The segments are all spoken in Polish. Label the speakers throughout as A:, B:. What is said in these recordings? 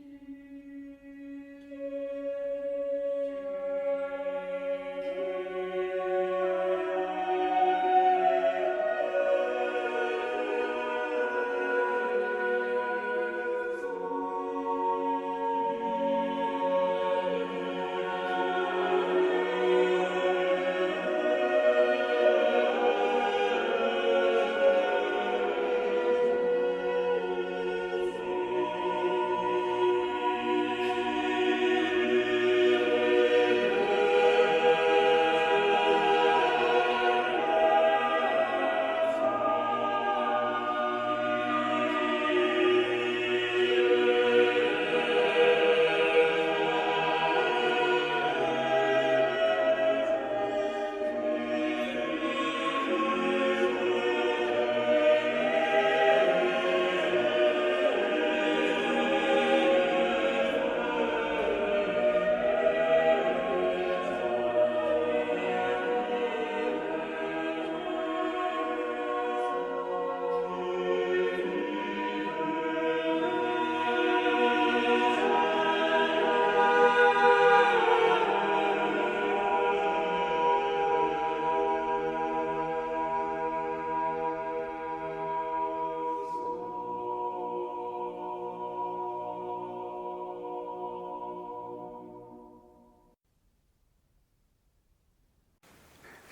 A: W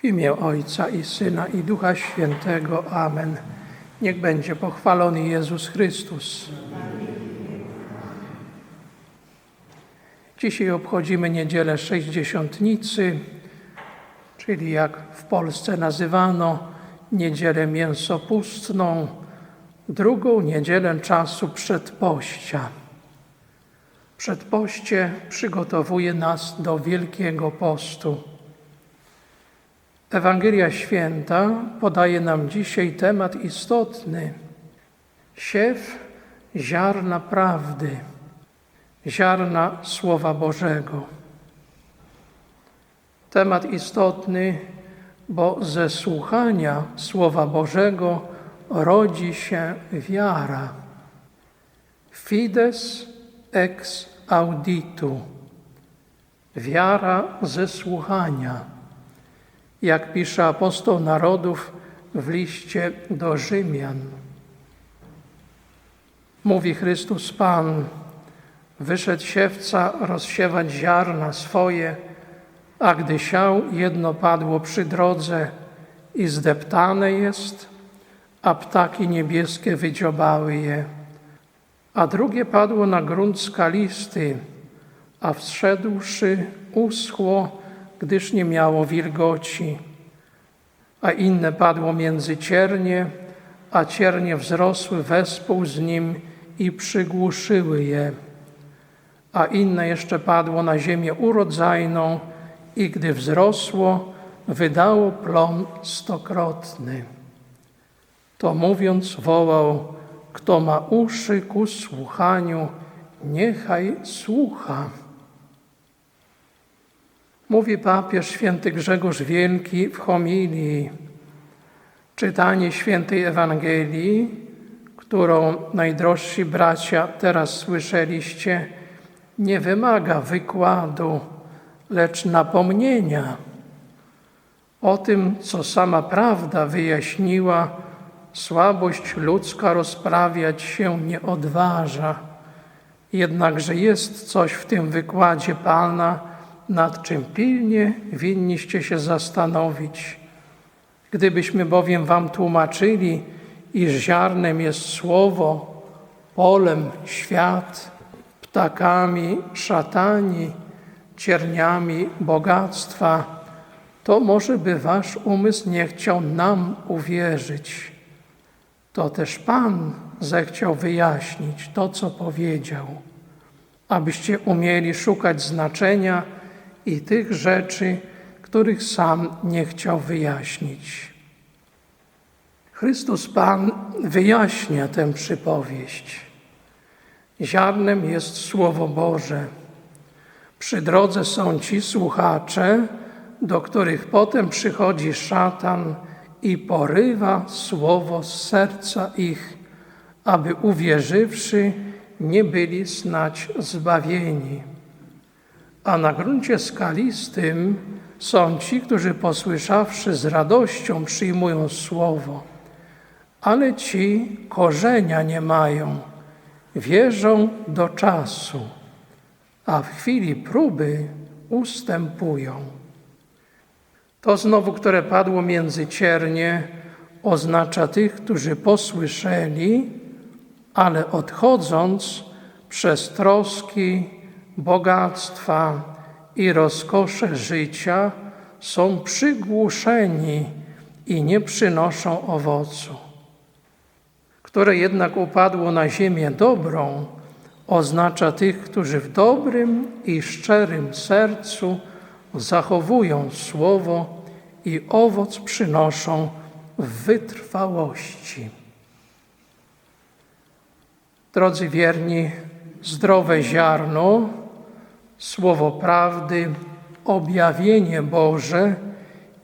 A: imię Ojca i Syna i Ducha Świętego. Amen. Niech będzie pochwalony Jezus Chrystus. Dzisiaj obchodzimy niedzielę Sześćdziesiątnicy, czyli jak w Polsce nazywano niedzielę mięsopustną, drugą niedzielę czasu przedpościa. Przedpoście przygotowuje nas do Wielkiego Postu. Ewangelia Święta podaje nam dzisiaj temat istotny. Siew ziarna prawdy, ziarna Słowa Bożego. Temat istotny, bo ze słuchania Słowa Bożego rodzi się wiara. Fides ex auditu. Wiara ze słuchania jak pisze apostoł narodów w liście do Rzymian. Mówi Chrystus Pan, wyszedł siewca rozsiewać ziarna swoje, a gdy siał, jedno padło przy drodze i zdeptane jest, a ptaki niebieskie wydziobały je, a drugie padło na grunt skalisty, a wszedłszy uschło, gdyż nie miało wilgoci, a inne padło między ciernie, a ciernie wzrosły wespół z nim i przygłuszyły je, a inne jeszcze padło na ziemię urodzajną i gdy wzrosło, wydało plon stokrotny. To mówiąc wołał, kto ma uszy ku słuchaniu, niechaj słucha. Mówi papież święty Grzegorz Wielki w homilii. Czytanie świętej Ewangelii, którą najdrożsi bracia teraz słyszeliście, nie wymaga wykładu, lecz napomnienia o tym, co sama prawda wyjaśniła, słabość ludzka rozprawiać się nie odważa. Jednakże jest coś w tym wykładzie Pana, nad czym pilnie winniście się zastanowić. Gdybyśmy bowiem Wam tłumaczyli, iż ziarnem jest słowo, polem świat, ptakami szatani, cierniami bogactwa, to może by Wasz umysł nie chciał nam uwierzyć. To też Pan zechciał wyjaśnić to, co powiedział, abyście umieli szukać znaczenia, i tych rzeczy, których sam nie chciał wyjaśnić. Chrystus Pan wyjaśnia tę przypowieść. Ziarnem jest Słowo Boże. Przy drodze są ci słuchacze, do których potem przychodzi szatan i porywa słowo z serca ich, aby uwierzywszy, nie byli snać zbawieni. A na gruncie skalistym są ci, którzy posłyszawszy z radością przyjmują słowo, ale ci korzenia nie mają, wierzą do czasu, a w chwili próby ustępują. To znowu, które padło między ciernie, oznacza tych, którzy posłyszeli, ale odchodząc przez troski, bogactwa i rozkosze życia, są przygłuszeni i nie przynoszą owocu. Które jednak upadło na ziemię dobrą, oznacza tych, którzy w dobrym i szczerym sercu zachowują słowo i owoc przynoszą w wytrwałości. Drodzy wierni, zdrowe ziarno, słowo prawdy, objawienie Boże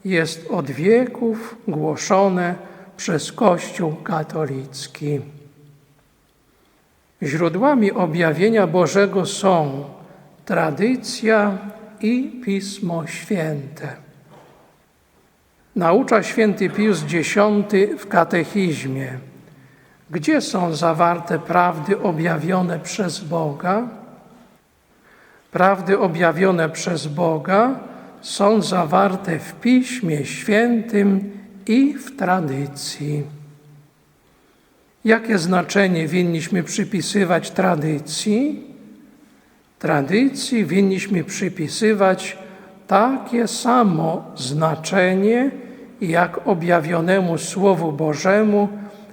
A: jest od wieków głoszone przez Kościół katolicki. Źródłami objawienia Bożego są tradycja i Pismo Święte. Naucza święty Pius X w katechizmie, gdzie są zawarte prawdy objawione przez Boga. Prawdy objawione przez Boga są zawarte w Piśmie Świętym i w tradycji. Jakie znaczenie winniśmy przypisywać tradycji? Tradycji winniśmy przypisywać takie samo znaczenie jak objawionemu Słowu Bożemu,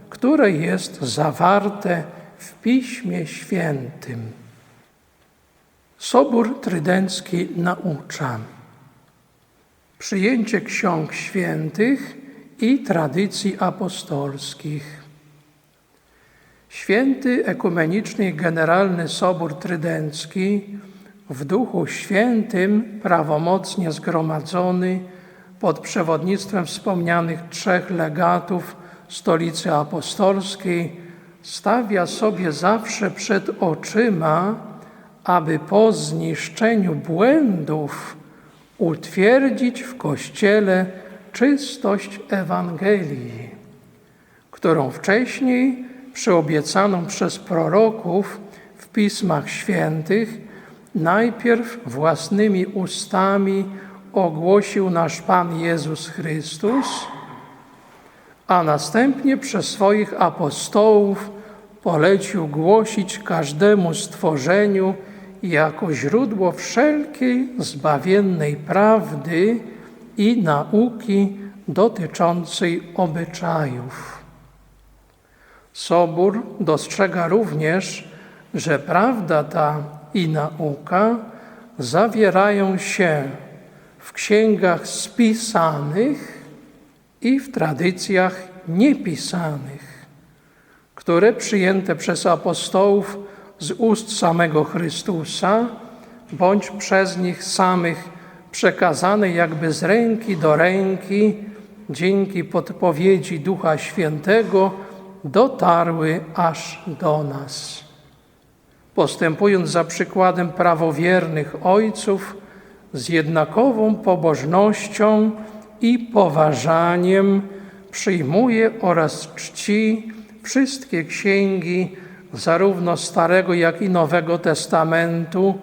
A: które jest zawarte w Piśmie Świętym. Sobór Trydencki naucza przyjęcie ksiąg świętych i tradycji apostolskich. Święty Ekumeniczny Generalny Sobór Trydencki w Duchu Świętym, prawomocnie zgromadzony pod przewodnictwem wspomnianych trzech legatów Stolicy Apostolskiej, stawia sobie zawsze przed oczyma, aby po zniszczeniu błędów utwierdzić w Kościele czystość Ewangelii, którą wcześniej przyobiecaną przez proroków w Pismach Świętych, najpierw własnymi ustami ogłosił nasz Pan Jezus Chrystus, a następnie przez swoich apostołów polecił głosić każdemu stworzeniu jako źródło wszelkiej zbawiennej prawdy i nauki dotyczącej obyczajów. Sobór dostrzega również, że prawda ta i nauka zawierają się w księgach spisanych i w tradycjach niepisanych, które przyjęte przez apostołów z ust samego Chrystusa, bądź przez nich samych przekazane jakby z ręki do ręki, dzięki podpowiedzi Ducha Świętego, dotarły aż do nas. Postępując za przykładem prawowiernych ojców, z jednakową pobożnością i poważaniem przyjmuje oraz czci wszystkie księgi, zarówno Starego, jak i Nowego Testamentu,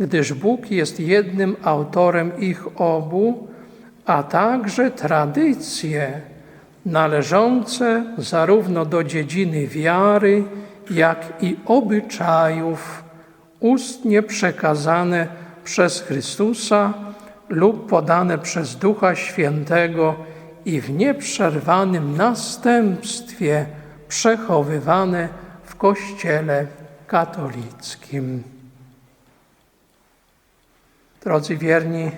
A: gdyż Bóg jest jednym autorem ich obu, a także tradycje należące zarówno do dziedziny wiary, jak i obyczajów ustnie przekazane przez Chrystusa lub podane przez Ducha Świętego i w nieprzerwanym następstwie przechowywane w Kościele katolickim. Drodzy wierni,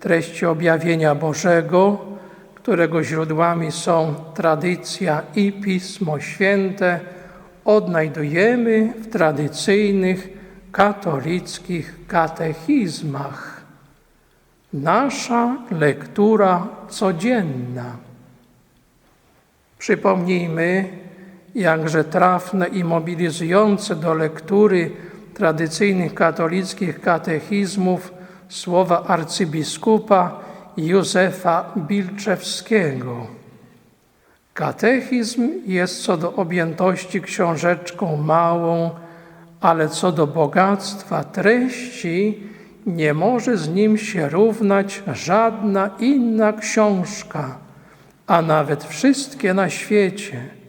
A: treści objawienia Bożego, którego źródłami są tradycja i Pismo Święte, odnajdujemy w tradycyjnych katolickich katechizmach. Nasza lektura codzienna. Przypomnijmy, jakże trafne i mobilizujące do lektury tradycyjnych katolickich katechizmów słowa arcybiskupa Józefa Bilczewskiego. Katechizm jest co do objętości książeczką małą, ale co do bogactwa treści nie może z nim się równać żadna inna książka, a nawet wszystkie na świecie.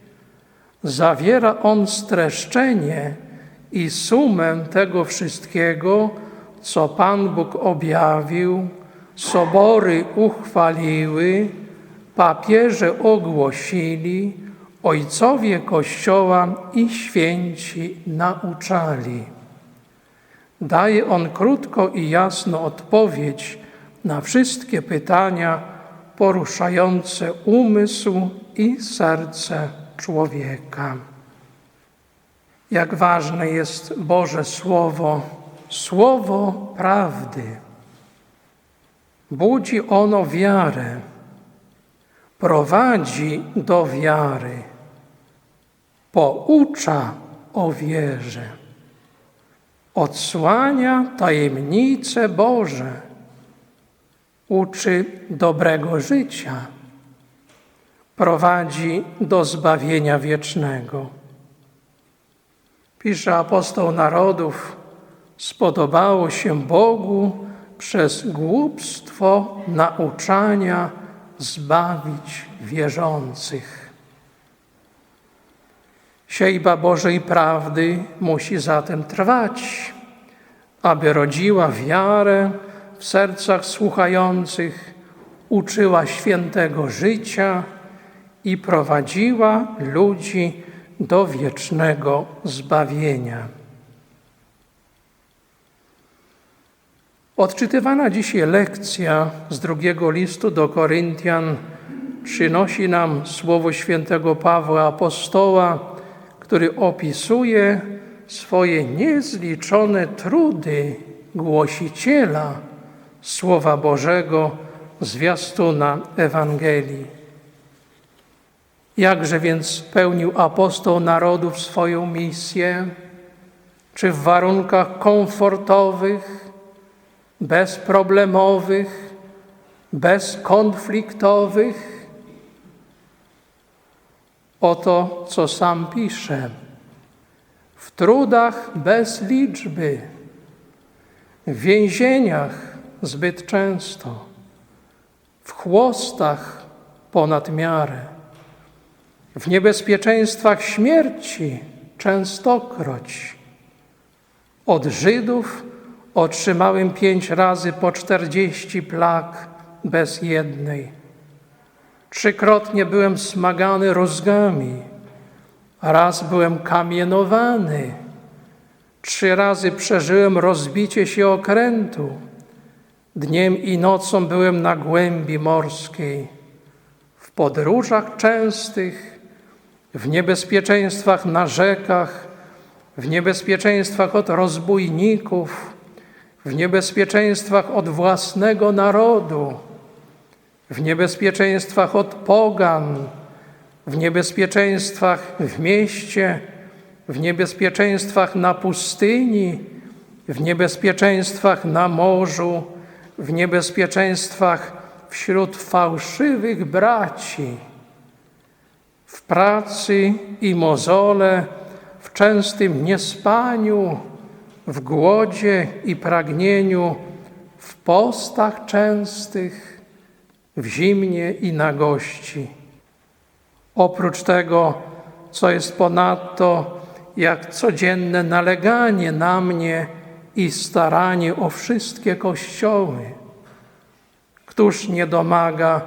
A: Zawiera on streszczenie i sumę tego wszystkiego, co Pan Bóg objawił, sobory uchwaliły, papieże ogłosili, ojcowie Kościoła i święci nauczali. Daje on krótko i jasno odpowiedź na wszystkie pytania poruszające umysł i serce człowieka. Jak ważne jest Boże Słowo, Słowo prawdy. Budzi ono wiarę, prowadzi do wiary, poucza o wierze, odsłania tajemnice Boże, uczy dobrego życia, prowadzi do zbawienia wiecznego. Pisze apostoł narodów, spodobało się Bogu przez głupstwo nauczania zbawić wierzących. Siejba Bożej prawdy musi zatem trwać, aby rodziła wiarę w sercach słuchających, uczyła świętego życia i prowadziła ludzi do wiecznego zbawienia. Odczytywana dzisiaj lekcja z drugiego listu do Koryntian przynosi nam słowo świętego Pawła Apostoła, który opisuje swoje niezliczone trudy głosiciela Słowa Bożego, zwiastuna Ewangelii. Jakże więc pełnił apostoł narodów swoją misję? Czy w warunkach komfortowych, bezproblemowych, bezkonfliktowych? Oto, co sam pisze. W trudach bez liczby, w więzieniach zbyt często, w chłostach ponad miarę, w niebezpieczeństwach śmierci częstokroć. Od Żydów otrzymałem pięć razy po czterdzieści plag bez jednej. Trzykrotnie byłem smagany rozgami, raz byłem kamienowany, trzy razy przeżyłem rozbicie się okrętu, dniem i nocą byłem na głębi morskiej. W podróżach częstych, w niebezpieczeństwach na rzekach, w niebezpieczeństwach od rozbójników, w niebezpieczeństwach od własnego narodu, w niebezpieczeństwach od pogan, w niebezpieczeństwach w mieście, w niebezpieczeństwach na pustyni, w niebezpieczeństwach na morzu, w niebezpieczeństwach wśród fałszywych braci, w pracy i mozole, w częstym niespaniu, w głodzie i pragnieniu, w postach częstych, w zimnie i nagości. Oprócz tego, co jest ponadto, jak codzienne naleganie na mnie i staranie o wszystkie kościoły. Któż nie domaga,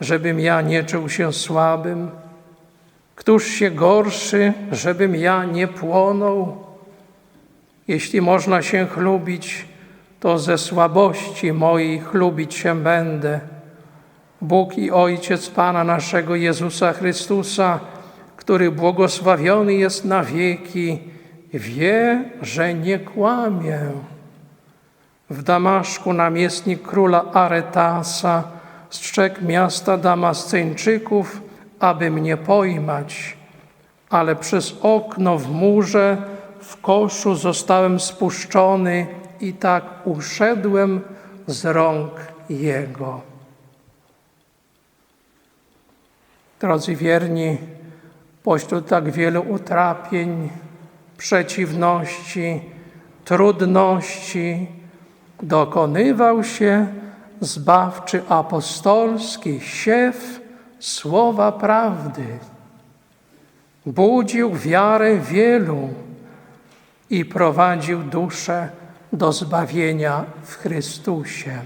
A: żebym ja nie czuł się słabym? Któż się gorszy, żebym ja nie płonął? Jeśli można się chlubić, to ze słabości mojej chlubić się będę. Bóg i Ojciec Pana naszego Jezusa Chrystusa, który błogosławiony jest na wieki, wie, że nie kłamię. W Damaszku namiestnik króla Aretasa strzegł miasta Damasceńczyków, aby mnie pojmać. ale przez okno w murze w koszu zostałem spuszczony i tak uszedłem z rąk Jego. Drodzy wierni, pośród tak wielu utrapień, przeciwności, trudności, dokonywał się zbawczy apostolski siew słowa prawdy. Budził wiarę wielu i prowadził duszę do zbawienia w Chrystusie.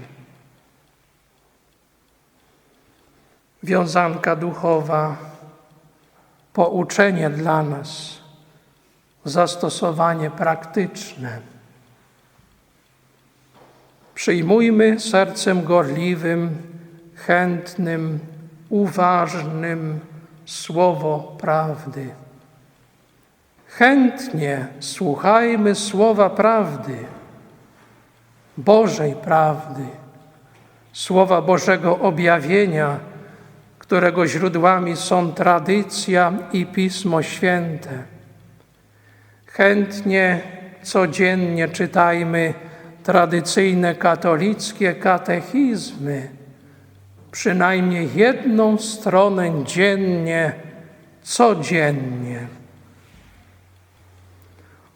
A: Wiązanka duchowa, pouczenie dla nas, zastosowanie praktyczne. Przyjmujmy sercem gorliwym, chętnym, uważnym słowo prawdy. Chętnie słuchajmy słowa prawdy, Bożej prawdy, słowa Bożego objawienia, którego źródłami są tradycja i Pismo Święte. Chętnie codziennie czytajmy tradycyjne katolickie katechizmy, przynajmniej jedną stronę dziennie, codziennie.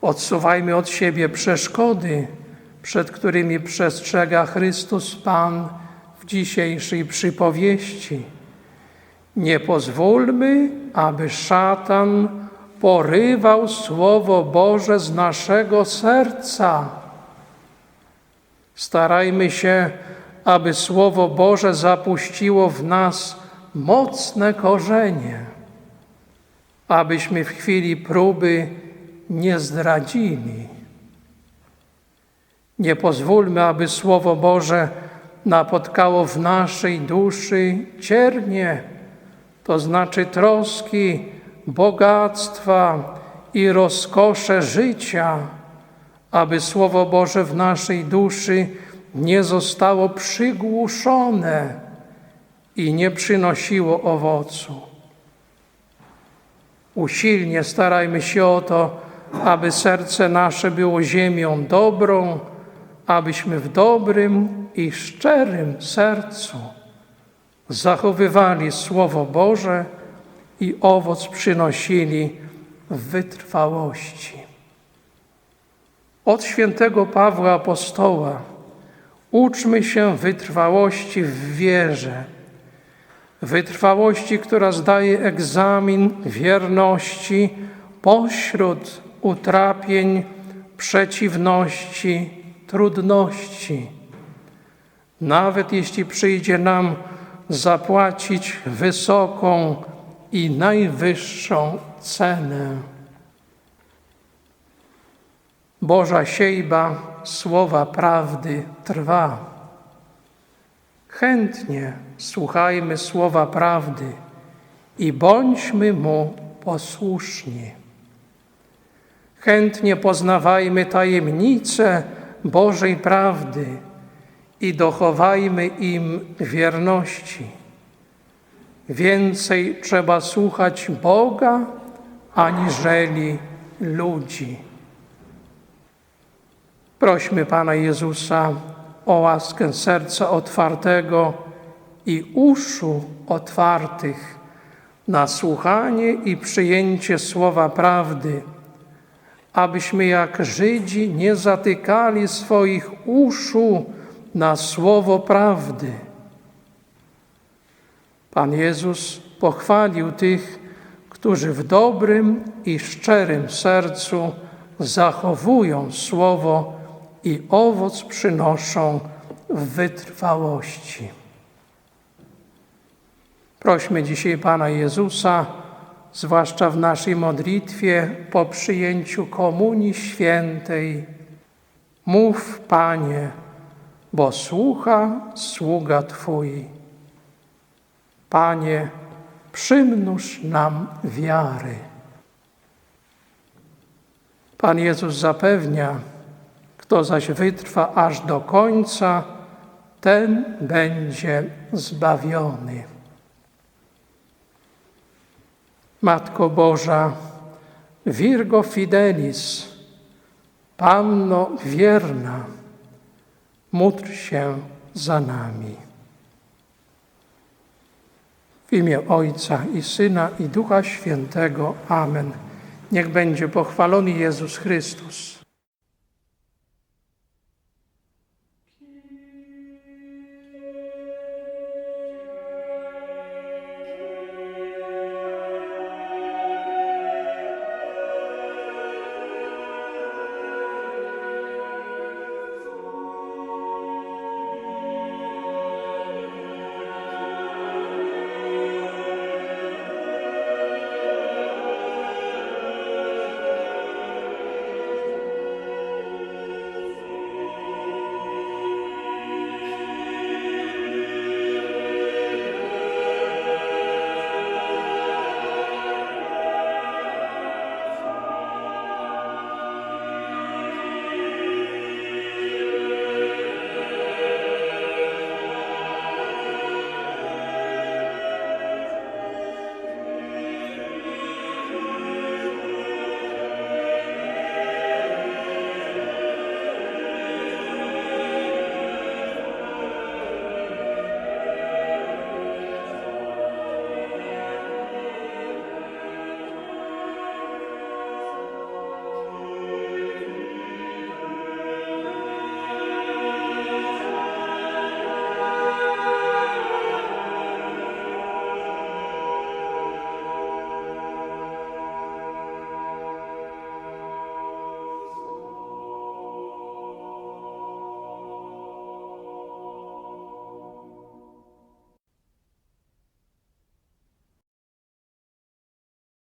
A: Odsuwajmy od siebie przeszkody, przed którymi przestrzega Chrystus Pan w dzisiejszej przypowieści. Nie pozwólmy, aby szatan porywał Słowo Boże z naszego serca. Starajmy się, aby Słowo Boże zapuściło w nas mocne korzenie, abyśmy w chwili próby nie zdradzili. Nie pozwólmy, aby Słowo Boże napotkało w naszej duszy ciernie, to znaczy troski, bogactwa i rozkosze życia, aby Słowo Boże w naszej duszy nie zostało przygłuszone i nie przynosiło owocu. Usilnie starajmy się o to, aby serce nasze było ziemią dobrą, abyśmy w dobrym i szczerym sercu zachowywali Słowo Boże i owoc przynosili w wytrwałości. Od świętego Pawła Apostoła uczmy się wytrwałości w wierze, wytrwałości, która zdaje egzamin wierności pośród utrapień, przeciwności, trudności. Nawet jeśli przyjdzie nam zapłacić wysoką i najwyższą cenę. Boża siejba słowa prawdy trwa. Chętnie słuchajmy słowa prawdy i bądźmy mu posłuszni. Chętnie poznawajmy tajemnice Bożej prawdy i dochowajmy im wierności. Więcej trzeba słuchać Boga aniżeli ludzi. Prośmy Pana Jezusa o łaskę serca otwartego i uszu otwartych na słuchanie i przyjęcie słowa prawdy, abyśmy jak Żydzi nie zatykali swoich uszu na słowo prawdy. Pan Jezus pochwalił tych, którzy w dobrym i szczerym sercu zachowują słowo i owoc przynoszą w wytrwałości. Prośmy dzisiaj Pana Jezusa, zwłaszcza w naszej modlitwie po przyjęciu Komunii Świętej. Mów, Panie, bo słucha sługa Twój. Panie, przymnóż nam wiary. Pan Jezus zapewnia, kto zaś wytrwa aż do końca, ten będzie zbawiony. Matko Boża, Virgo Fidelis, Panno wierna, módl się za nami. W imię Ojca i Syna i Ducha Świętego. Amen. Niech będzie pochwalony Jezus Chrystus.